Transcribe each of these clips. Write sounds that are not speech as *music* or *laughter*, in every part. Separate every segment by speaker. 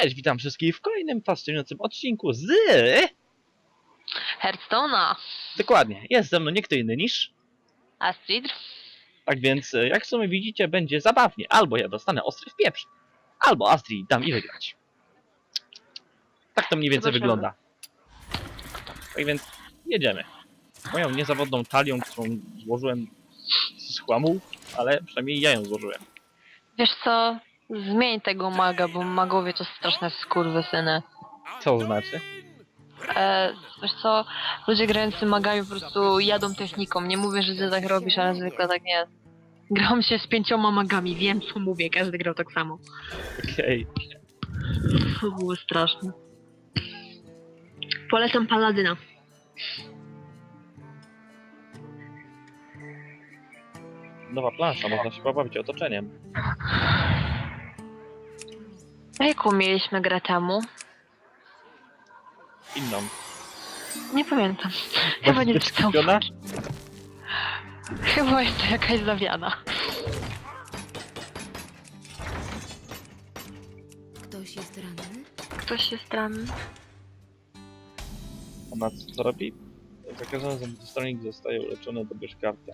Speaker 1: Cześć, witam wszystkich w kolejnym fascynującym odcinku z...
Speaker 2: Hearthstone'a.
Speaker 1: Dokładnie, jest ze mną nie kto inny niż...
Speaker 2: Astrid.
Speaker 1: Tak więc, e, jak w sumie widzicie, będzie zabawnie. Albo ja dostanę ostry w pieprz, albo Astrid dam i wygrać. Tak to mniej więcej wygląda. Tak więc, jedziemy. Moją niezawodną talią, którą złożyłem z chłamu, ale przynajmniej ja ją złożyłem.
Speaker 2: Wiesz co? Zmień tego maga, bo magowie to straszne skurwysyny.
Speaker 1: Co znaczy?
Speaker 2: E, wiesz co? Ludzie grający magami po prostu jadą techniką. Nie mówię, że ty tak robisz, ale zwykle tak nie jest. Grałam się z pięcioma magami, wiem co mówię, każdy grał tak samo.
Speaker 1: Okej.
Speaker 2: To było straszne. Polecam Paladyna.
Speaker 1: Nowa plansza, można się pobawić otoczeniem.
Speaker 2: A jaką mieliśmy grę temu?
Speaker 1: Inną.
Speaker 2: Nie pamiętam. Chyba nie czytałam.
Speaker 1: Kupiona?
Speaker 2: Chyba jest to jakaś zawiana.
Speaker 3: Ktoś jest ranny?
Speaker 2: Ktoś jest ranny.
Speaker 1: Ona co, robi? Za każdym razem gdy stronik zostaje uleczony, dobierz kartę.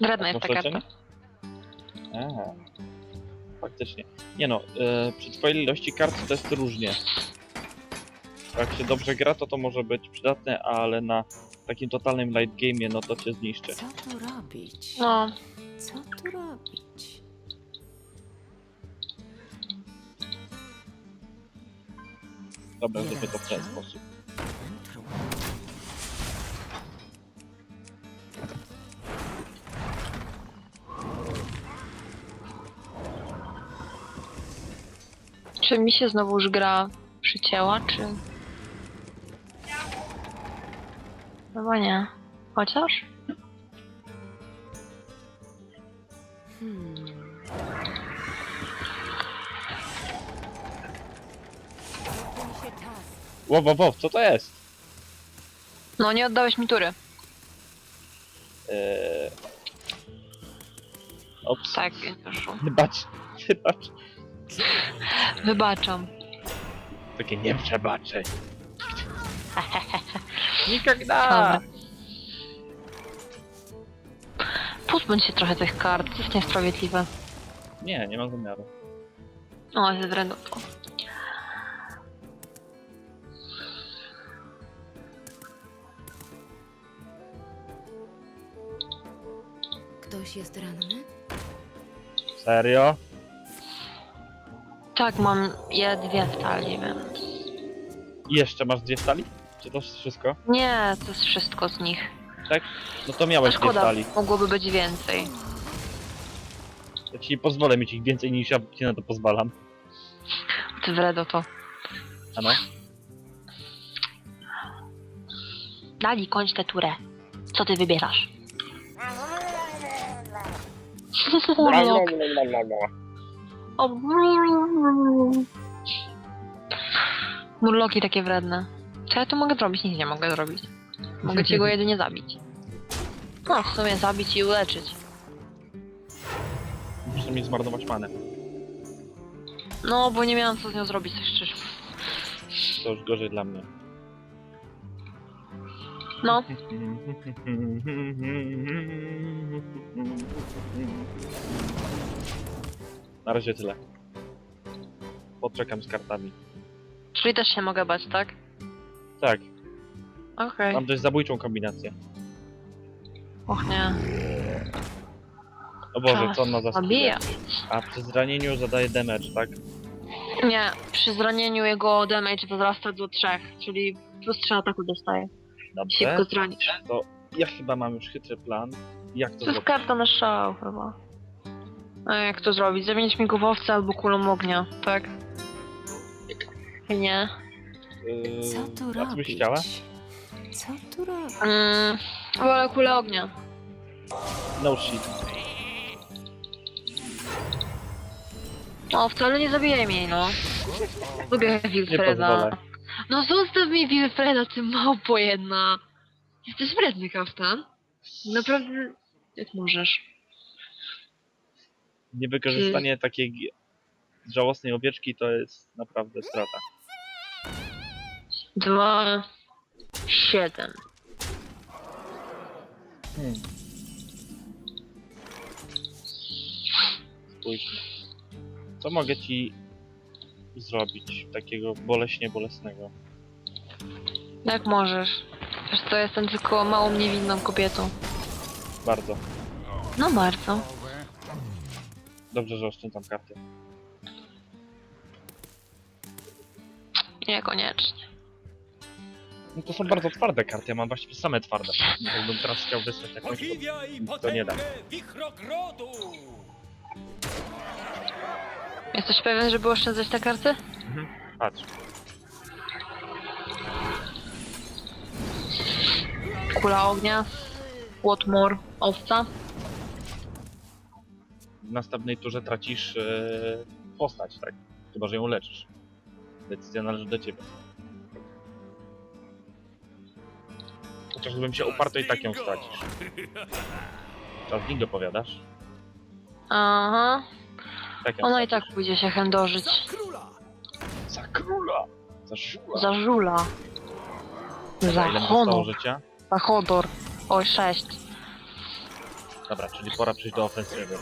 Speaker 2: Wredna jest ta
Speaker 1: Masz
Speaker 2: karta.
Speaker 1: leczenie? Faktycznie. Nie no, e, przy twojej ilości kart to jest różnie. Jak się dobrze gra, to to może być przydatne, ale na takim totalnym light game'ie, no to cię zniszczy.
Speaker 3: Co tu robić?
Speaker 2: No,
Speaker 3: Co tu robić?
Speaker 1: Dobra, żeby to w ten sposób.
Speaker 2: Czy mi się znowu już gra przycięła, czy... Chyba nie. Chociaż?
Speaker 3: Hmm.
Speaker 1: Wow, wow, wow, co to jest?
Speaker 2: No, nie oddałeś mi tury.
Speaker 1: Eee... Ops.
Speaker 2: Tak.
Speaker 1: Wybacz, wybacz. *laughs*
Speaker 2: Wybaczam.
Speaker 1: Takie nie przebaczę. *laughs*
Speaker 2: Dobra.
Speaker 1: Nigdy!
Speaker 2: Pozbądź się trochę tych kart, to jest niesprawiedliwe.
Speaker 1: Nie, nie mam zamiaru.
Speaker 2: O, jest wredno to.
Speaker 3: Ktoś jest ranny?
Speaker 1: Serio?
Speaker 2: Tak, mam je dwie w talii, więc...
Speaker 1: I jeszcze masz dwie stali? Czy to wszystko?
Speaker 2: Nie, to jest wszystko z nich.
Speaker 1: Tak? No to miałeś dwie
Speaker 2: szkoda,
Speaker 1: stali.
Speaker 2: mogłoby być więcej.
Speaker 1: Ja ci nie pozwolę mieć ich więcej niż ja ci na to pozwalam.
Speaker 2: Ty wredo to.
Speaker 1: Ano?
Speaker 2: Dali, kończ tę turę. Co ty wybierasz? *laughs* Murlok. O, Murloki takie wredne. Co ja tu mogę zrobić? Nic nie mogę zrobić. Mogę ci go jedynie zabić. No, w sumie zabić i uleczyć.
Speaker 1: Muszę mi zmarnować manę.
Speaker 2: No, bo nie miałam co z nią zrobić, tak szczerze.
Speaker 1: To już gorzej dla mnie.
Speaker 2: No, *laughs*
Speaker 1: Na razie tyle. Poczekam z kartami.
Speaker 2: czyli też się mogę bać, tak?
Speaker 1: Tak,
Speaker 2: Okej.
Speaker 1: mam dość zabójczą kombinację.
Speaker 2: Och nie.
Speaker 1: O Boże, co on ma za?
Speaker 2: Zabija.
Speaker 1: A przy zranieniu zadaje damage, tak?
Speaker 2: Nie, przy zranieniu jego damage wzrasta do 3, czyli plus 3 ataku dostaje. Jeśli go
Speaker 1: Dobrze.
Speaker 2: zranisz.
Speaker 1: To ja chyba mam już chytry plan. Jak to
Speaker 2: To jest
Speaker 1: zrobić?
Speaker 2: karta na szał chyba. A jak to zrobić? Zamienić mi go w owce albo kulą ognia, tak? Nie.
Speaker 1: Yy,
Speaker 3: Co tu
Speaker 1: a co byś
Speaker 3: robić?
Speaker 1: chciała?
Speaker 3: Co tu robić?
Speaker 2: Mm, wolę kulę ognia.
Speaker 1: No shit.
Speaker 2: O, wcale nie zabijaj mnie, no. Lubię
Speaker 1: Nie
Speaker 2: Wilfreda. No zostaw mi Wilfreda, ty małpo jedna. Jesteś wredny, kaftan. Naprawdę... Jak możesz?
Speaker 1: Niewykorzystanie takiej żałosnej owieczki to jest naprawdę strata.
Speaker 2: Dwa... Siedem.
Speaker 1: Hmm. Spójrzmy. Co mogę ci zrobić takiego boleśnie bolesnego?
Speaker 2: Jak możesz? Wiesz co, jestem tylko małą niewinną kobietą.
Speaker 1: Bardzo.
Speaker 2: No bardzo.
Speaker 1: Dobrze, że oszczędzam karty.
Speaker 2: Niekoniecznie.
Speaker 1: No to są bardzo twarde karty, ja mam właściwie same twarde. Jakbym teraz chciał wysłać jakąś, to, to nie da.
Speaker 2: Jesteś pewien, żeby oszczędzać te karty?
Speaker 1: Patrz,
Speaker 2: Kula ognia. Łotmur. Owca.
Speaker 1: W następnej turze tracisz e, postać, tak? Chyba, że ją leczysz. Decyzja należy do ciebie. Chociaż gdybym się uparł, to i tak ją stracisz. Czas Dingo powiadasz?
Speaker 2: Aha.
Speaker 1: Tak ją
Speaker 2: Ona i
Speaker 1: stracisz.
Speaker 2: tak pójdzie się chędożyć.
Speaker 4: Króla!
Speaker 1: Za króla! Za żula!
Speaker 2: Za żula. Za
Speaker 1: ile mu zostało
Speaker 2: honor.
Speaker 1: życia?
Speaker 2: Za hodor. Oj, sześć.
Speaker 1: Dobra, czyli pora przejść do ofensywy.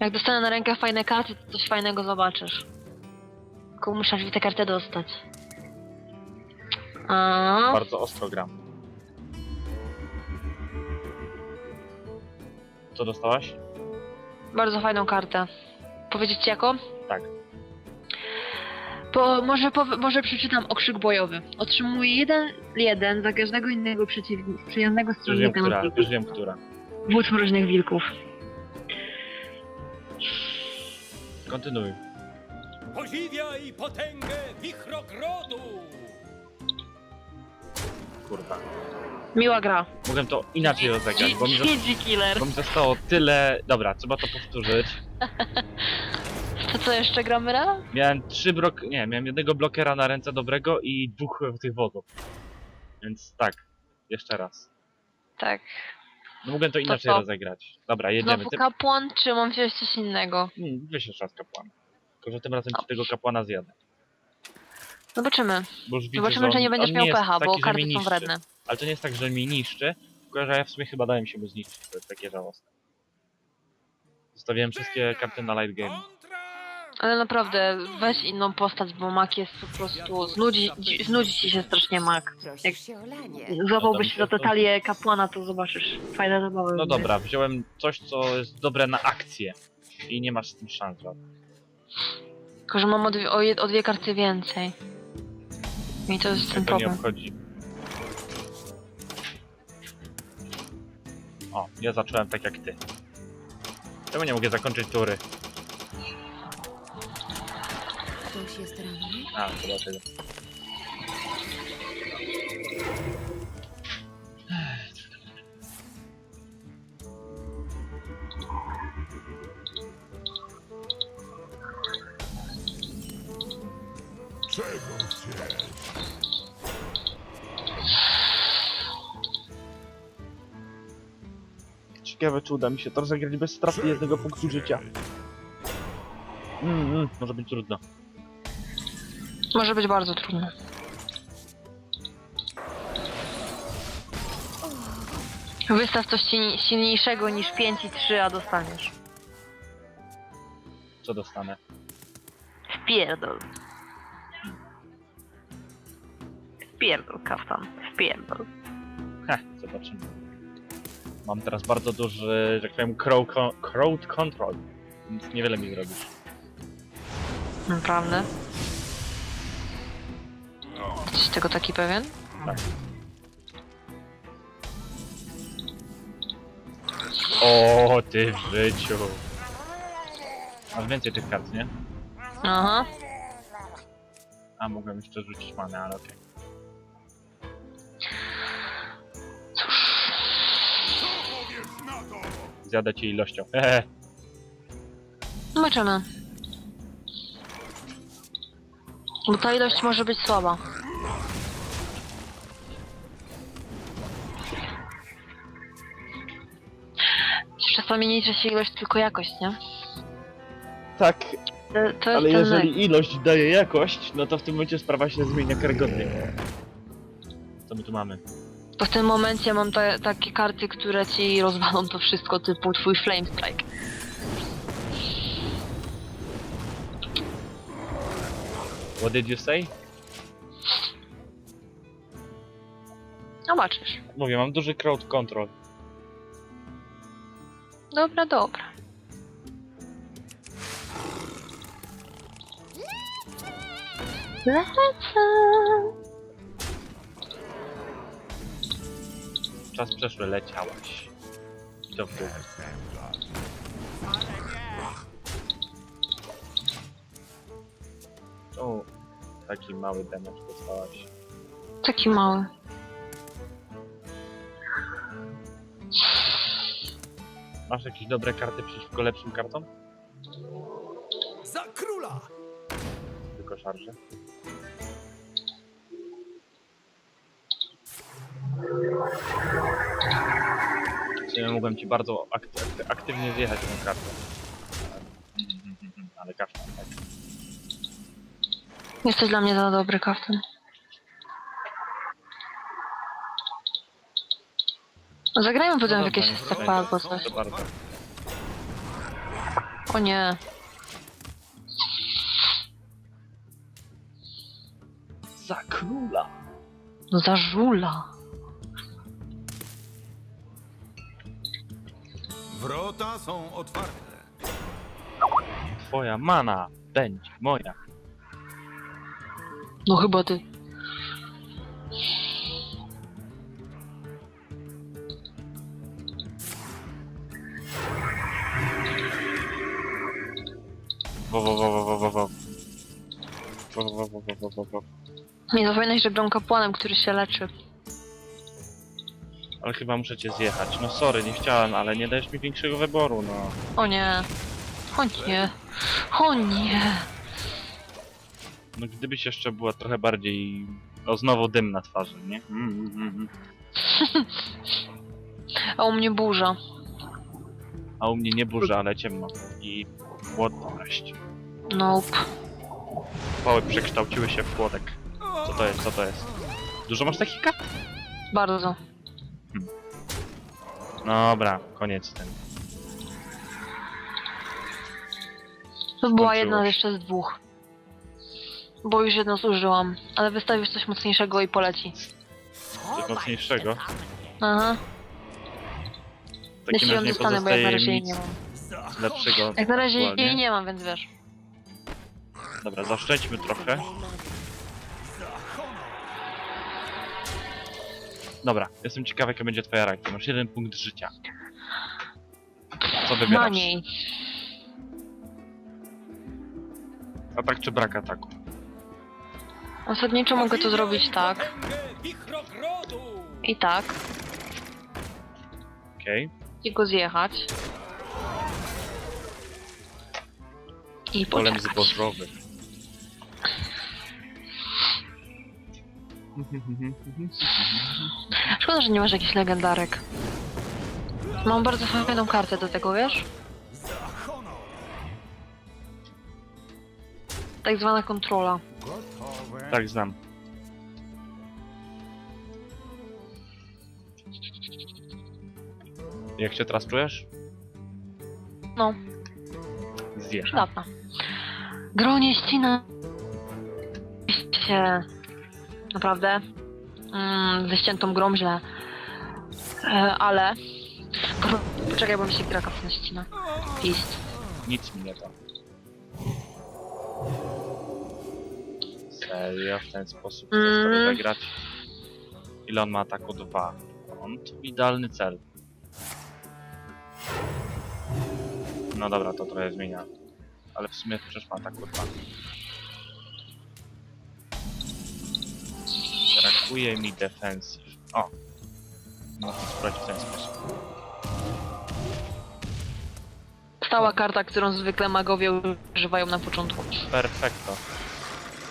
Speaker 2: Jak dostanę na rękę fajne karty, to coś fajnego zobaczysz. Tylko muszę tę kartę dostać. A,
Speaker 1: Bardzo ostro gram. Co dostałaś?
Speaker 2: bardzo fajną kartę. Powiedzieć ci jaką?
Speaker 1: Tak.
Speaker 2: Po, może, pow- może przeczytam okrzyk bojowy. Otrzymuję jeden, jeden za każdego innego przeciwnika, przyjemnego
Speaker 1: Już wiem,
Speaker 2: stronnika na
Speaker 1: która. Już wiem, która.
Speaker 2: Wódz mroźnych wilków.
Speaker 1: Kontynuuj.
Speaker 4: Podziwia i potęgę wichrogrodu!
Speaker 1: Kurwa.
Speaker 2: Miła gra.
Speaker 1: Mogłem to inaczej rozegrać, bo mi,
Speaker 2: Killer.
Speaker 1: bo mi zostało tyle... Dobra, trzeba to powtórzyć. *laughs*
Speaker 2: To co, jeszcze gramy raz?
Speaker 1: Miałem trzy blok... Nie, miałem jednego blokera na ręce dobrego i dwóch *laughs* tych wodów. Więc tak. Jeszcze raz.
Speaker 2: Tak.
Speaker 1: No mogłem to inaczej
Speaker 2: co?
Speaker 1: rozegrać. Dobra, jedziemy.
Speaker 2: Znowu
Speaker 1: Ty...
Speaker 2: kapłan, czy mam wziąć coś innego?
Speaker 1: Hmm, Weź jeszcze raz kapłana. Tylko, że tym razem ci tego kapłana zjadę.
Speaker 2: Zobaczymy.
Speaker 1: Bo już widzę,
Speaker 2: Zobaczymy,
Speaker 1: że on,
Speaker 2: nie będziesz
Speaker 1: on
Speaker 2: miał
Speaker 1: jest
Speaker 2: pecha,
Speaker 1: taki,
Speaker 2: bo
Speaker 1: że
Speaker 2: karty
Speaker 1: mnie
Speaker 2: są
Speaker 1: niszczy.
Speaker 2: wredne.
Speaker 1: Ale to nie jest tak, że mi niszczy, tylko że ja w sumie chyba dałem się mu zniszczyć. To jest takie żałosne. Zostawiłem wszystkie karty na light game.
Speaker 2: Ale naprawdę, weź inną postać, bo mak jest po prostu... Znudzi, dzi- znudzi ci się strasznie mak. Jak
Speaker 3: Prosisz się o lanie.
Speaker 2: złapałbyś się za tę talię kapłana, to zobaczysz. Fajne zabawy.
Speaker 1: No dobra, wziąłem coś, co jest dobre na akcję. I nie masz z tym szans żadnych.
Speaker 2: Tylko, że mam o dwie, o, jed, o dwie karty więcej. I to jest ten
Speaker 1: to nie
Speaker 2: problem.
Speaker 1: obchodzi. O, ja zacząłem tak jak ty. Czemu nie mogę zakończyć tury?
Speaker 3: Ktoś jest ranny?
Speaker 1: A, to dlatego. Ciekawe, czy uda mi się to rozegrać bez straty jednego punktu życia. Mm, mm, może być trudno.
Speaker 2: Może być bardzo trudne. Wystaw coś silni- silniejszego niż 5 i 3, a dostaniesz.
Speaker 1: Co dostanę?
Speaker 2: Wpierdol. Wpierdol, kaftan. Wpierdol.
Speaker 1: Heh, zobaczymy. Mam teraz bardzo duży, że tak powiem, crowd control. Więc niewiele mi zrobisz.
Speaker 2: Naprawdę? Tego taki pewien?
Speaker 1: Tak. O, ty w życiu. Masz więcej tych kart, nie?
Speaker 2: Aha.
Speaker 1: A, mogłem jeszcze rzucić manę, ale okej. Zjadę cię ilością. Hehe.
Speaker 2: Zobaczymy. Bo ta ilość może być słaba. Czasami nie liczy się ilość, tylko jakość, nie?
Speaker 1: Tak,
Speaker 2: To, to jest
Speaker 1: ale
Speaker 2: ten
Speaker 1: jeżeli ilość daje jakość, no to w tym momencie sprawa się zmienia karygodnie. Co my tu mamy?
Speaker 2: To w tym momencie mam te, takie karty, które ci rozwalą to wszystko, typu twój Flame Strike.
Speaker 1: What did you say?
Speaker 2: Zobaczysz.
Speaker 1: Mówię, mam duży crowd control.
Speaker 2: Dobra, dobra. Lecę.
Speaker 1: Czas przeszły, leciałaś. Dół. O, taki mały damage dostałaś.
Speaker 2: Taki mały.
Speaker 1: Masz jakieś dobre karty przeciwko lepszym kartom?
Speaker 4: Za króla!
Speaker 1: Tylko szarże. Sumie mogłem ci bardzo ak ak aktywnie zjechać tą kartę. Ale kasztan, tak.
Speaker 2: Jesteś dla mnie za dobry kaftan. No Zagrajmy potem w jakieś SCP albo coś.
Speaker 1: Proszę bardzo.
Speaker 2: O nie.
Speaker 1: Za króla!
Speaker 2: No za żula.
Speaker 5: Wrota są otwarte.
Speaker 1: Twoja mana będzie moja.
Speaker 2: No chyba ty.
Speaker 1: Wo, wo, wo, wo, wo, wo, wo. Wo, wo, wo, wo, wo, wo, wo.
Speaker 2: Nie zapominaj, że gram kapłanem, który się leczy.
Speaker 1: Ale chyba muszę cię zjechać. No sorry, nie chciałem, ale nie dajesz mi większego wyboru, no.
Speaker 2: O nie. O nie. O nie.
Speaker 1: No gdybyś jeszcze była trochę bardziej... O, znowu dym na twarzy, nie? Mm, mm, mm, mm. *laughs*
Speaker 2: A u mnie burza.
Speaker 1: A u mnie nie burza, ale ciemno. I płodność.
Speaker 2: Nope.
Speaker 1: Pały przekształciły się w płodek. Co to jest, co to jest? Dużo masz takich kart?
Speaker 2: Bardzo.
Speaker 1: Dobra, koniec tym.
Speaker 2: To była jedna jeszcze z dwóch. Bo już jedno zużyłam. Ale wystawisz coś mocniejszego i poleci.
Speaker 1: Coś mocniejszego.
Speaker 2: Aha.
Speaker 1: W takim
Speaker 2: Jeśli ją
Speaker 1: razie nie
Speaker 2: dostanę, bo jak na
Speaker 1: pozostaje
Speaker 2: razie jej
Speaker 1: nic
Speaker 2: nie mam.
Speaker 1: Lepszego.
Speaker 2: Jak na razie
Speaker 1: aktualnie.
Speaker 2: jej nie mam, więc wiesz.
Speaker 1: Dobra, zaszczędźmy trochę. Dobra, jestem ciekawy jaka będzie twoja reakcja. Masz jeden punkt życia. Co
Speaker 2: Na
Speaker 1: wybierasz?
Speaker 2: niej.
Speaker 1: Atak czy brak ataku?
Speaker 2: Zasadniczo mogę to zrobić tak. I tak.
Speaker 1: Okej.
Speaker 2: I go zjechać. I
Speaker 1: Golem
Speaker 2: poczekać.
Speaker 1: zbożowy.
Speaker 2: Szkoda, że nie masz jakichś legendarek. Mam bardzo fajną kartę do tego, wiesz? Tak zwana kontrola.
Speaker 1: Tak, znam. Jak się teraz czujesz?
Speaker 2: No,
Speaker 1: Zjesz.
Speaker 2: przydatna. Gronie ścina się naprawdę mm, ze ściętą grą źle. E, ale poczekaj, bo mi się gra kapsna ścina. Fist.
Speaker 1: Nic mi nie da. Serio, w ten sposób chcesz
Speaker 2: Mm.
Speaker 1: sobie zagrać? Ile on ma ataku? Dwa. On to idealny cel. No dobra, to trochę zmienia. Ale w sumie przecież ma ataku dwa. Brakuje mi defensyw. O! Można sprawdzić w ten sposób.
Speaker 2: Stała karta, którą zwykle magowie używają na początku.
Speaker 1: Perfekto.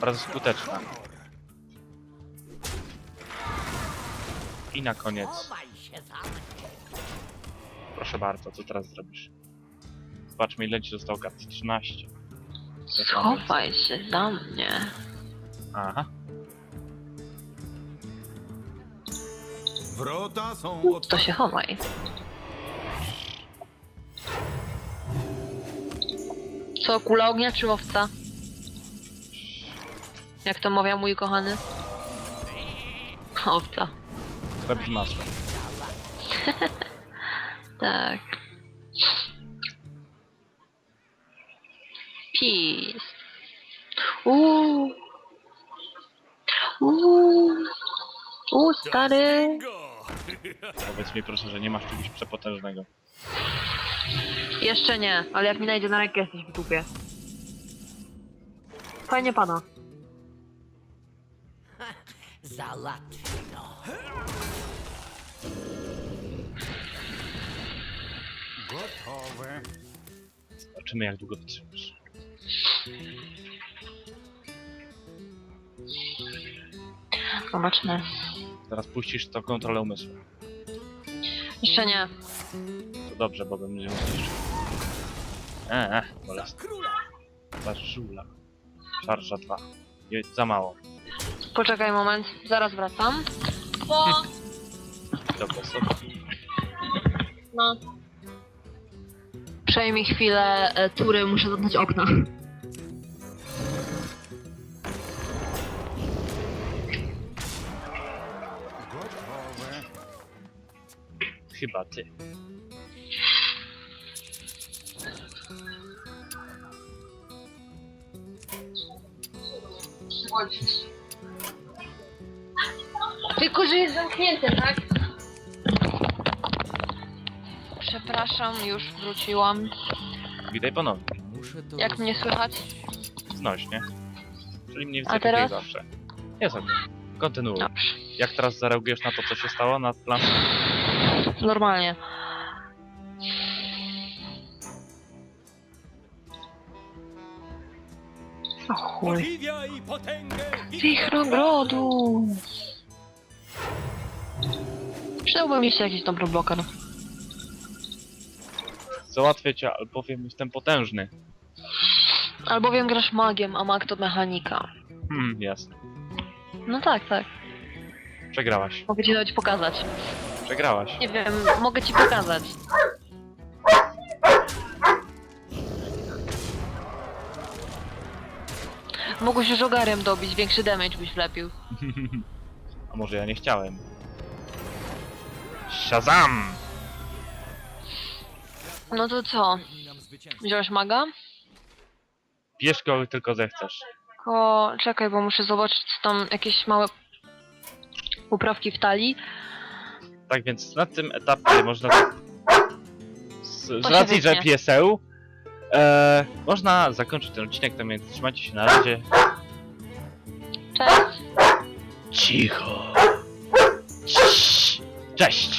Speaker 1: Bardzo skuteczna. I na koniec Proszę bardzo, co teraz zrobisz? Zobaczmy ile ci zostało kart. 13.
Speaker 2: Schowaj się za mnie.
Speaker 1: Aha.
Speaker 5: Wrota są
Speaker 2: To się chowaj. Co, kula ognia czy owca? Jak to mawia mój kochany? Owca.
Speaker 1: Robisz masło. *laughs*
Speaker 2: Tak. Peace. Uuu. Uuu. Uuu, stary.
Speaker 1: Powiedz mi proszę, że nie masz czegoś przepotężnego.
Speaker 2: Jeszcze nie, ale jak mi najdzie na rękę, jesteś w dupie. Fajnie pana.
Speaker 3: Załatwiono.
Speaker 5: Gotowe.
Speaker 1: Zobaczymy jak długo wytrzymasz.
Speaker 2: Zobaczmy.
Speaker 1: Teraz puścisz to kontrolę umysłu.
Speaker 2: Jeszcze nie.
Speaker 1: To dobrze, bo będziemy musisz. Eee, e,
Speaker 4: Za
Speaker 1: żula. Szarża 2. Nie, za mało.
Speaker 2: Poczekaj moment, zaraz wracam. Bo...
Speaker 1: Dobra, sobie.
Speaker 2: No. Przejmij chwilę e, tury, muszę zadać okna.
Speaker 1: Chyba ty.
Speaker 2: Tylko, że jest zamknięte, tak? Przepraszam, już wróciłam.
Speaker 1: Witaj ponownie.
Speaker 2: Jak mnie słychać?
Speaker 1: Znośnie. Czyli mniej
Speaker 2: A
Speaker 1: więcej tak jak
Speaker 2: teraz?
Speaker 1: zawsze. Jest ok. Kontynuuj.
Speaker 2: Dobrze.
Speaker 1: Jak teraz zareagujesz na to, co się stało na planszy?
Speaker 2: Normalnie. O chuj. Wichrogrodu! Przydałby mi się jakiś dobry bloker.
Speaker 1: Załatwię cię, albowiem jestem potężny.
Speaker 2: Albowiem grasz magiem, a mag to mechanika.
Speaker 1: Hmm, jasne.
Speaker 2: No tak, tak.
Speaker 1: Przegrałaś.
Speaker 2: Mogę ci nawet pokazać.
Speaker 1: Przegrałaś.
Speaker 2: Nie wiem, mogę ci pokazać. Mogłeś już ogarem dobić, większy damage byś wlepił. *laughs*
Speaker 1: A może ja nie chciałem? Shazam!
Speaker 2: No to co? Wziąłeś maga?
Speaker 1: Bierz go tylko zechcesz.
Speaker 2: Tylko czekaj, bo muszę zobaczyć co tam jakieś małe uprawki w talii.
Speaker 1: Tak więc na tym etapie można. Z, z racji, że pieseł. E, można zakończyć ten odcinek, tak więc trzymajcie się na razie.
Speaker 2: Cześć!
Speaker 1: Cicho. Cześć!